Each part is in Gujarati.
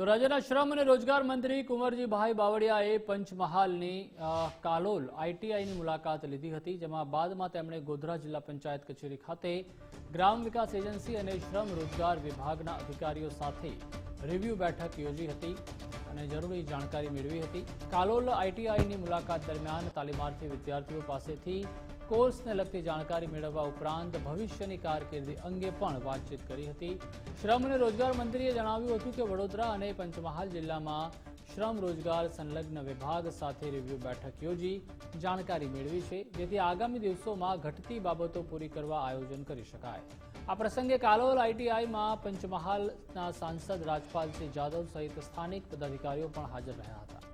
તો રાજ્યના શ્રમ અને રોજગાર મંત્રી કુંવરજીભાઈ બાવળિયાએ પંચમહાલની કાલોલ આઈટીઆઈની મુલાકાત લીધી હતી, જેમાં બાદમાં તેમણે ગોધરા જિલ્લા પંચાયત કચેરી ખાતે ગ્રામ વિકાસ એજન્સી અને શ્રમ રોજગાર વિભાગના અધિકારીઓ સાથે રિવ્યૂ બેઠક યોજી હતી. અને જરૂરી જાણકારી મેળવી હતી. કાલોલ આઈટીઆઈની મુલાકાત દરમિયાન તાલીમાર્થી વિદ્યાર્થીઓ પાસેથી કોર્સને લગતી જાણકારી મેળવવા ઉપરાંત ભવિષ્યની કારકિર્દી અંગે પણ વાતચીત કરી હતી. શ્રમ અને રોજગાર મંત્રીએ જણાવ્યું હતું કે વડોદરા અને પંચમહાલ જિલ્લામાં શ્રમ રોજગાર સંલગ્ન વિભાગ સાથે રિવ્યૂ બેઠક યોજી, જાણકારી મેળવી છે, જેથી આગામી દિવસોમાં ઘટતી બાબતો પૂરી કરવા આયોજન કરી શકાય. આ પ્રસંગે કાલોલ આઈટીઆઈમાં પંચમહાલના સાંસદ રાજપાલસિંહ જાદવ સહિત સ્થાનિક પદાધિકારીઓ પણ હાજર રહ્યા હતા.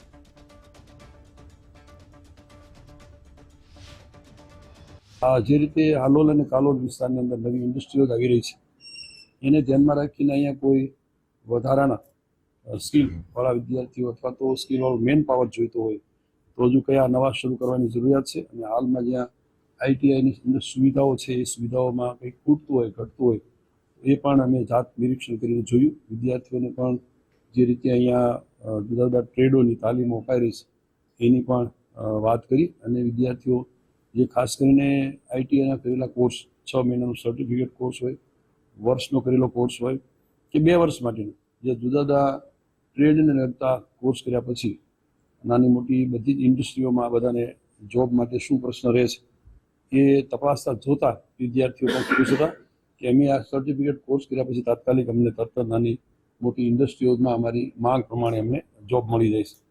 જે રીતે હાલોલ અને કાલોલ વિસ્તારની અંદર નવી ઇન્ડસ્ટ્રીઓ આવી રહી છે, એને ધ્યાનમાં રાખીને અહીંયા કોઈ વધારાના સ્કિલ વાળા વિદ્યાર્થીઓ અથવા તો સ્કિલ વાળો મેન પાવર જોઈતો હોય, તો હજુ કયા નવા શરૂ કરવાની જરૂરિયાત છે? અને હાલમાં જ્યાં આઈટીઆઈની અંદર સુવિધાઓ છે, એ સુવિધાઓમાં કંઈક ખૂટતું હોય, ઘટતું હોય, એ પણ અમે જાત નિરીક્ષણ કરીને જોયું. વિદ્યાર્થીઓને પણ જે રીતે અહીંયા જુદા જુદા ટ્રેડોની તાલીમો અપાઈ રહી છે, એની પણ વાત કરી. અને વિદ્યાર્થીઓ જે ખાસ કરીને આઈટીઆઈના કરેલા કોર્સ, છ મહિનાનો સર્ટિફિકેટ કોર્સ હોય, વર્ષનો કરેલો કોર્સ હોય, કે બે વર્ષ માટેનો, જે જુદા જુદા ટ્રેડને લગતા કોર્સ કર્યા પછી નાની મોટી બધી જ ઇન્ડસ્ટ્રીઓમાં બધાને જોબ માટે શું પ્રશ્ન રહે છે એ તપાસતા જોતા વિદ્યાર્થીઓ પણ ખુશ હતા કે અમે આ સર્ટિફિકેટ કોર્સ કર્યા પછી તાત્કાલિક અમને તરત નાની મોટી ઇન્ડસ્ટ્રીઓમાં અમારી માંગ પ્રમાણે અમને જોબ મળી જાય છે.